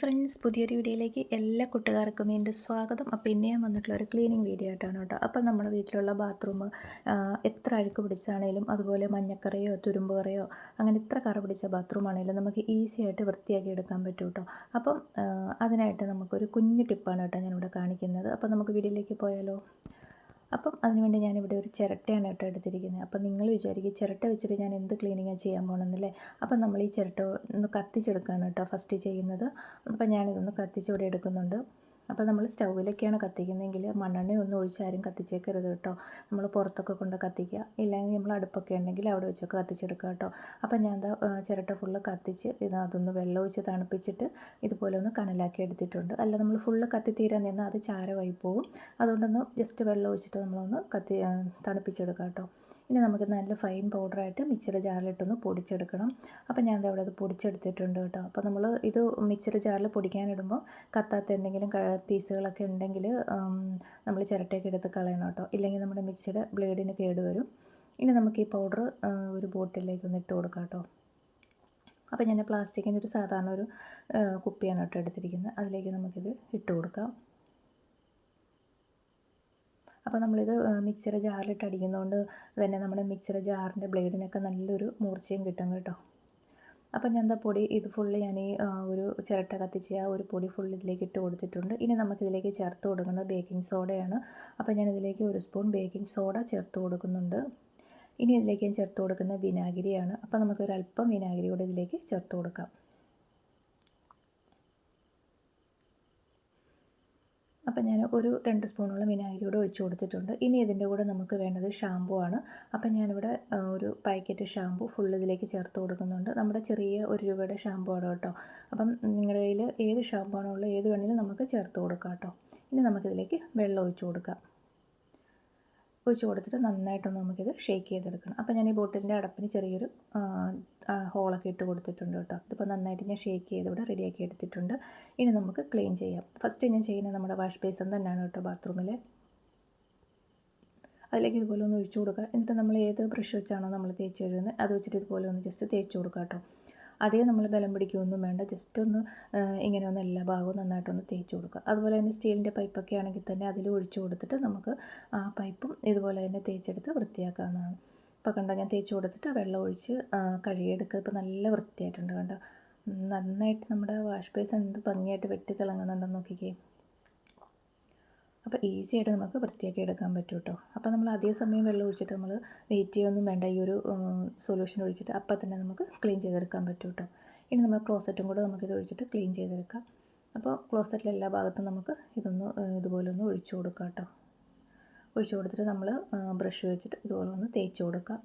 Friends പുതിയൊരു വീഡിയോയിലേക്ക് എല്ലാ കൂട്ടുകാർക്കും എന്റെ സ്വാഗതം. അപ്പോൾ ഇന്ന് ഞാൻ വന്നിട്ടുള്ള ഒരു ക്ലീനിങ് വീഡിയോ ആയിട്ടാണ് കേട്ടോ. അപ്പോൾ നമ്മുടെ വീട്ടിലുള്ള ബാത്റൂം എത്ര അഴുക്ക് പിടിച്ചാണേലും അതുപോലെ മഞ്ഞക്കറയോ തുരുമ്പ് കറയോ അങ്ങനെ എത്ര കറ പിടിച്ച ബാത്റൂം ആണെങ്കിലും നമുക്ക് ഈസി ആയിട്ട് വൃത്തിയാക്കി എടുക്കാൻ പറ്റും കേട്ടോ. അപ്പം അതിനായിട്ട് നമുക്കൊരു കുഞ്ഞു ടിപ്പാണ് കേട്ടോ ഞാനിവിടെ കാണിക്കുന്നത്. അപ്പോൾ നമുക്ക് വീഡിയോയിലേക്ക് പോയാലോ? അപ്പം അതിനുവേണ്ടി ഞാനിവിടെ ഒരു ചിരട്ടയാണ് കേട്ടോ എടുത്തിരിക്കുന്നത്. അപ്പം നിങ്ങൾ വിചാരിക്കും ചിരട്ട വെച്ചിട്ട് ഞാൻ എന്ത് ക്ലീനിങ്ങാണ് ചെയ്യാൻ പോകണമെന്നല്ലേ അപ്പം നമ്മൾ ഈ ചിരട്ട ഒന്ന് കത്തിച്ചെടുക്കുകയാണ് കേട്ടോ ഫസ്റ്റ് ചെയ്യുന്നത്. അപ്പം ഞാനിതൊന്ന് കത്തിച്ചിവിടെ എടുക്കുന്നുണ്ട്. അപ്പോൾ നമ്മൾ സ്റ്റൗവിലൊക്കെയാണ് കത്തിക്കുന്നതെങ്കിൽ മണ്ണെണ്ണ ഒന്നും ഒഴിച്ചാരും കത്തിച്ചേക്കരുത് കേട്ടോ. നമ്മൾ പുറത്തൊക്കെ കൊണ്ട് കത്തിക്കുക. ഇല്ലെങ്കിൽ നമ്മൾ അടുപ്പൊക്കെ ഉണ്ടെങ്കിൽ അവിടെ വെച്ചൊക്കെ കത്തിച്ചെടുക്കുക കേട്ടോ. അപ്പോൾ ഞാൻ എന്താ ചിരട്ട ഫുള്ള് കത്തിച്ച് ഇത് അതൊന്ന് വെള്ളം ഒഴിച്ച് തണുപ്പിച്ചിട്ട് ഇതുപോലെ ഒന്ന് കനലാക്കി എടുത്തിട്ടുണ്ട്. അല്ല നമ്മൾ ഫുള്ള് കത്തി തീരാൻ നിന്നാൽ അത് ചാരമായി പോകും അതുകൊണ്ടൊന്ന് ജസ്റ്റ് വെള്ളം ഒഴിച്ചിട്ട് നമ്മളൊന്ന് കത്തി തണുപ്പിച്ചെടുക്കാം കേട്ടോ. ഇനി നമുക്ക് നല്ല ഫൈൻ പൗഡറായിട്ട് മിക്സിയുടെ ജാറിലിട്ടൊന്ന് പൊടിച്ചെടുക്കണം. അപ്പോൾ ഞാൻ അവിടെ അത് പൊടിച്ചെടുത്തിട്ടുണ്ട് കേട്ടോ. അപ്പോൾ നമ്മൾ ഇത് മിക്സിയുടെ ജാറിൽ പൊടിക്കാനിടുമ്പോൾ കത്താത്ത എന്തെങ്കിലും പീസുകളൊക്കെ ഉണ്ടെങ്കിൽ നമ്മൾ ചിരട്ടയൊക്കെ എടുത്ത് കളയണം കേട്ടോ. ഇല്ലെങ്കിൽ നമ്മുടെ മിക്സിയുടെ ബ്ലേഡിന് കേടുവരും ഇനി നമുക്ക് ഈ പൗഡർ ഒരു ബോട്ടിലേക്ക് ഒന്ന് ഇട്ട് കൊടുക്കാം കേട്ടോ. അപ്പോൾ ഞാൻ പ്ലാസ്റ്റിക്കിന്റെ ഒരു സാധാരണ ഒരു കുപ്പിയാണ് കേട്ടോ എടുത്തിരിക്കുന്നത്. അതിലേക്ക് നമുക്കിത് ഇട്ട് കൊടുക്കാം. അപ്പോൾ നമ്മളിത് മിക്സിയുടെ ജാറിലിട്ട് അടിക്കുന്നതുകൊണ്ട് തന്നെ നമ്മുടെ മിക്സിയുടെ ജാറിന്റെ ബ്ലേഡിനൊക്കെ നല്ലൊരു മൂർച്ചയും കിട്ടും കേട്ടോ. അപ്പം ഞാൻ എന്താ പൊടി ഇത് ഫുള്ള് ഞാൻ ഈ ഒരു ചിരട്ട കത്തിച്ച് ആ ഒരു പൊടി ഫുൾ ഇതിലേക്ക് ഇട്ട് കൊടുത്തിട്ടുണ്ട്. ഇനി നമുക്കിതിലേക്ക് ചേർത്ത് കൊടുക്കുന്നത് ബേക്കിംഗ് സോഡയാണ് അപ്പോൾ ഞാൻ ഇതിലേക്ക് ഒരു സ്പൂൺ ബേക്കിംഗ് സോഡ ചേർത്ത് കൊടുക്കുന്നുണ്ട്. ഇനി ഇതിലേക്ക് ഞാൻ ചേർത്ത് കൊടുക്കുന്ന വിനാഗിരിയാണ്. അപ്പോൾ നമുക്കൊരല്പം വിനാഗിരി കൂടെ ഇതിലേക്ക് ചേർത്ത് കൊടുക്കാം. അപ്പം ഞാൻ ഒരു രണ്ട് സ്പൂണോളം വിനാഗിരി കൂടെ ഒഴിച്ചു കൊടുത്തിട്ടുണ്ട്. ഇനി ഇതിന്റെ കൂടെ നമുക്ക് വേണ്ടത് ഷാമ്പൂ ആണ്. അപ്പം ഞാനിവിടെ ഒരു പാക്കറ്റ് ഷാമ്പു ഫുൾ ഇതിലേക്ക് ചേർത്ത് കൊടുക്കുന്നുണ്ട്. നമ്മുടെ ചെറിയ ഒരു രൂപയുടെ ഷാമ്പു ആണ് കേട്ടോ. അപ്പം നിങ്ങളുടെ കയ്യിൽ ഏത് ഷാമ്പു ആണോ ഉള്ളത് ഏത് വേണമെങ്കിലും നമുക്ക് ചേർത്ത് കൊടുക്കാം കേട്ടോ. ഇനി നമുക്കിതിലേക്ക് വെള്ളം ഒഴിച്ചു കൊടുക്കാം. ഒഴിച്ച് കൊടുത്തിട്ട് നന്നായിട്ടൊന്ന് നമുക്കിത് ഷേക്ക് ചെയ്തെടുക്കണം. അപ്പോൾ ഞാൻ ഈ ബോട്ടിലിന്റെ അടപ്പിന് ചെറിയൊരു ഹോളൊക്കെ ഇട്ട് കൊടുത്തിട്ടുണ്ട് കേട്ടോ. ഇതിപ്പോൾ നന്നായിട്ട് ഞാൻ ഷേക്ക് ചെയ്ത് ഇവിടെ റെഡിയാക്കി എടുത്തിട്ടുണ്ട്. ഇനി നമുക്ക് ക്ലീൻ ചെയ്യാം. ഫസ്റ്റ് ഞാൻ ചെയ്യുന്നത് നമ്മുടെ വാഷ് ബേസൻ തന്നെയാണ് കേട്ടോ ബാത്റൂമിൽ അതിലേക്ക് ഇതുപോലെ ഒന്ന് ഒഴിച്ചു കൊടുക്കുക. എന്നിട്ട് നമ്മൾ ഏത് ബ്രഷ് വെച്ചാണോ നമ്മൾ തേച്ച് എഴുതുന്നത് അത് വെച്ചിട്ട് ഇതുപോലെ ഒന്ന് ജസ്റ്റ് തേച്ച് കൊടുക്കുക കേട്ടോ. അതേ നമ്മൾ ബലം പിടിക്കുകയൊന്നും വേണ്ട. ജസ്റ്റ് ഒന്ന് ഇങ്ങനെ ഒന്ന് എല്ലാ ഭാഗവും നന്നായിട്ടൊന്ന് തേച്ച് കൊടുക്കുക. അതുപോലെ തന്നെ സ്റ്റീലിന്റെ പൈപ്പൊക്കെ ആണെങ്കിൽ തന്നെ അതിൽ ഒഴിച്ചു കൊടുത്തിട്ട് നമുക്ക് ആ പൈപ്പും ഇതുപോലെ തന്നെ തേച്ചെടുത്ത് വൃത്തിയാക്കാവുന്നതാണ്. ഇപ്പോൾ കണ്ടോ ഞാൻ തേച്ച് കൊടുത്തിട്ട് വെള്ളം ഒഴിച്ച് കഴുകിയെടുക്കുക. ഇപ്പോൾ നല്ല വൃത്തിയായിട്ടുണ്ട് കണ്ടോ. നന്നായിട്ട് നമ്മുടെ വാഷ് ബേസ് എന്ത് ഭംഗിയായിട്ട് വെട്ടി തിളങ്ങുന്നുണ്ടെന്ന് നോക്കിക്കേ. അപ്പോൾ ഈസി ആയിട്ട് നമുക്ക് വൃത്തിയാക്കി എടുക്കാൻ പറ്റും കേട്ടോ അപ്പോൾ നമ്മൾ അതേ സമയം വെള്ളം ഒഴിച്ചിട്ട് നമ്മൾ വെയിറ്റ് ചെയ്യൊന്നും വേണ്ട. ഈ ഒരു സൊല്യൂഷൻ ഒഴിച്ചിട്ട് അപ്പം തന്നെ നമുക്ക് ക്ലീൻ ചെയ്തെടുക്കാൻ പറ്റും കേട്ടോ ഇനി നമ്മൾ ക്ലോസറ്റും കൂടെ നമുക്കിത് ഒഴിച്ചിട്ട് ക്ലീൻ ചെയ്തെടുക്കാം. അപ്പോൾ ക്ലോസറ്റിലെ എല്ലാ ഭാഗത്തും നമുക്ക് ഇതൊന്ന് ഇതുപോലെ ഒന്ന് ഒഴിച്ചു കൊടുക്കാം കേട്ടോ ഒഴിച്ചു കൊടുത്തിട്ട് നമ്മൾ ബ്രഷ് വെച്ചിട്ട് ഇതുപോലെ ഒന്ന് തേച്ച് കൊടുക്കാം.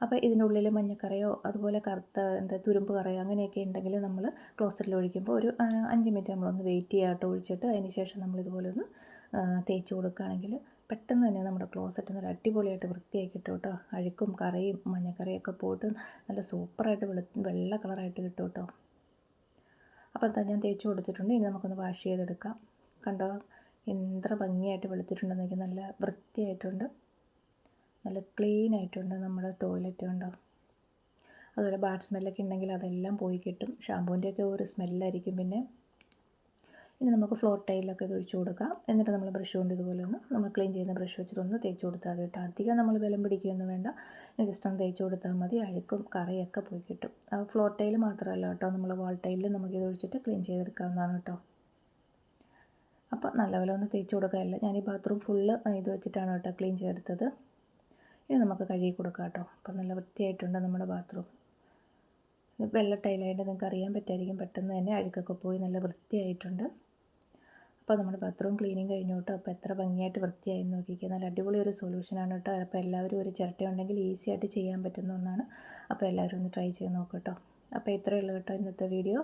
അപ്പോൾ ഇതിന്റെ ഉള്ളിൽ മഞ്ഞക്കറയോ അതുപോലെ കറുത്ത എന്താ തുരുമ്പ് കറയോ അങ്ങനെയൊക്കെ ഉണ്ടെങ്കിൽ നമ്മൾ ക്ലോസറ്റിൽ ഒഴിക്കുമ്പോൾ ഒരു അഞ്ച് മിനിറ്റ് നമ്മളൊന്ന് വെയിറ്റ് ചെയ്യാട്ടോ ഒഴിച്ചിട്ട് അതിന് ശേഷം നമ്മളിതുപോലെ ഒന്ന് തേച്ച് കൊടുക്കുകയാണെങ്കിൽ പെട്ടെന്ന് തന്നെ നമ്മുടെ ക്ലോസറ്റ് നല്ല അടിപൊളിയായിട്ട് വൃത്തിയാക്കി കിട്ടും കേട്ടോ. അഴുക്കും കറയും മഞ്ഞക്കറിയൊക്കെ പോയിട്ട് നല്ല സൂപ്പറായിട്ട് വെളു വെള്ള കളറായിട്ട് കിട്ടും കേട്ടോ. അപ്പം തന്നെ ഞാൻ തേച്ച് കൊടുത്തിട്ടുണ്ട്. ഇനി നമുക്കൊന്ന് വാഷ് ചെയ്തെടുക്കാം. കണ്ടോ? എത്ര ഭംഗിയായിട്ട് വെളുത്തിട്ടുണ്ടെന്നൊക്കെ നല്ല വൃത്തിയായിട്ടുണ്ട്. നല്ല ക്ലീൻ ആയിട്ടുണ്ട് നമ്മുടെ ടോയ്ലറ്റ് കണ്ടോ? അതുപോലെ ബാഡ് സ്മെല്ലൊക്കെ ഉണ്ടെങ്കിൽ അതെല്ലാം പോയി കിട്ടും. ഷാമ്പൂവിന്റെയൊക്കെ ഒരു സ്മെല്ലായിരിക്കും പിന്നെ. ഇനി നമുക്ക് ഫ്ലോർ ടൈലൊക്കെ ഒഴിച്ചു കൊടുക്കാം. എന്നിട്ട് നമ്മൾ ബ്രഷ് കൊണ്ട് ഇതുപോലെ ഒന്ന് നമ്മൾ ക്ലീൻ ചെയ്യുന്ന ബ്രഷ് വെച്ചിട്ട് ഒന്ന് തേച്ച് കൊടുത്താൽ കേട്ടോ. അധികം നമ്മൾ ബലം പിടിക്കുകയൊന്നും വേണ്ട. ജസ്റ്റ് ഒന്ന് തേച്ച് കൊടുത്താൽ മതി. അഴുക്കും കറയൊക്കെ പോയി കിട്ടും. ഫ്ലോർ ടൈൽ മാത്രമല്ല കേട്ടോ. നമ്മൾ വാൾ ടൈലിൽ നമുക്ക് ഇത് ഒഴിച്ചിട്ട് ക്ലീൻ ചെയ്തെടുക്കാവുന്നതാണ് കേട്ടോ. അപ്പോൾ നല്ലപോലെ ഒന്ന് തേച്ച് കൊടുക്കാറില്ല ഞാൻ ഈ ബാത്റൂം ഫുള്ള് ഇത് വെച്ചിട്ടാണ് കേട്ടോ ക്ലീൻ ചെയ്തെടുത്തത്. ഇനി നമുക്ക് കഴുകി കൊടുക്കാം കേട്ടോ. അപ്പോൾ നല്ല വൃത്തിയായിട്ടുണ്ട് നമ്മുടെ ബാത്റൂം വെള്ള ടൈലായിട്ട് നിങ്ങൾക്ക് അറിയാൻ പറ്റുമായിരിക്കും പെട്ടെന്ന് തന്നെ അഴുക്കൊക്കെ പോയി നല്ല വൃത്തിയായിട്ടുണ്ട്. അപ്പോൾ നമ്മുടെ ബാത്റൂം ക്ലീനിങ് കഴിഞ്ഞു കേട്ടോ അപ്പോൾ എത്ര ഭംഗിയായിട്ട് വൃത്തിയായി നോക്കിക്കുക നല്ല അടിപൊളി ഒരു സൊല്യൂഷനാണ് കേട്ടോ അപ്പോൾ എല്ലാവരും ഒരു ചിരട്ട ഉണ്ടെങ്കിൽ ഈസി ആയിട്ട് ചെയ്യാൻ പറ്റുന്ന ഒന്നാണ്. അപ്പോൾ എല്ലാവരും ഒന്ന് ട്രൈ ചെയ്ത് നോക്കുക കേട്ടോ അപ്പോൾ ഇത്രയേ ഉള്ളൂ കേട്ടോ ഇന്നത്തെ വീഡിയോ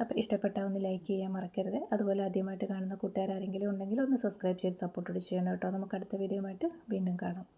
അപ്പോൾ ഇഷ്ടപ്പെട്ടാൽ ഒന്ന് ലൈക്ക് ചെയ്യാൻ മറക്കരുത്. അതുപോലെ ആദ്യമായിട്ട് കാണുന്ന കൂട്ടുകാരെങ്കിലും ഉണ്ടെങ്കിൽ ഒന്ന് സബ്സ്ക്രൈബ് ചെയ്ത് സപ്പോർട്ട് ചെയ്യണം കേട്ടോ നമുക്ക് അടുത്ത വീഡിയോ ആയിട്ട് വീണ്ടും കാണാം.